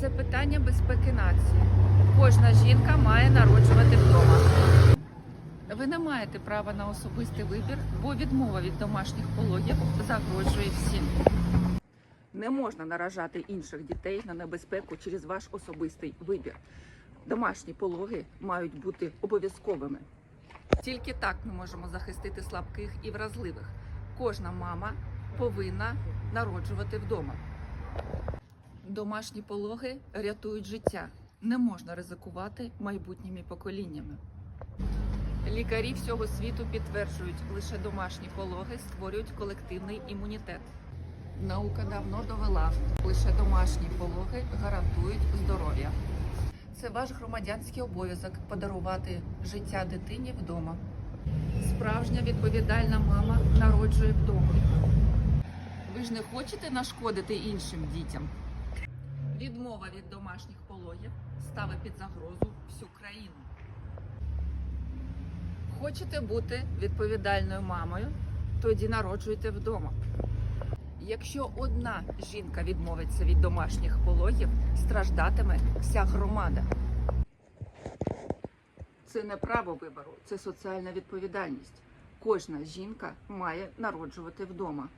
Це питання безпеки нації. Кожна жінка має народжувати вдома. Ви не маєте права на особистий вибір, бо відмова від домашніх пологів загрожує всім. Не можна наражати інших дітей на небезпеку через ваш особистий вибір. Домашні пологи мають бути обов'язковими. Тільки так ми можемо захистити слабких і вразливих. Кожна мама повинна народжувати вдома. Домашні пологи рятують життя. Не можна ризикувати майбутніми поколіннями. Лікарі всього світу підтверджують, лише домашні пологи створюють колективний імунітет. Наука давно довела, лише домашні пологи гарантують здоров'я. Це ваш громадянський обов'язок подарувати життя дитині вдома. Справжня відповідальна мама народжує вдома. Ви ж не хочете нашкодити іншим дітям? Відмова від домашніх пологів ставить під загрозу всю країну. Хочете бути відповідальною мамою? Тоді народжуйте вдома. Якщо одна жінка відмовиться від домашніх пологів, страждатиме вся громада. Це не право вибору, це соціальна відповідальність. Кожна жінка має народжувати вдома.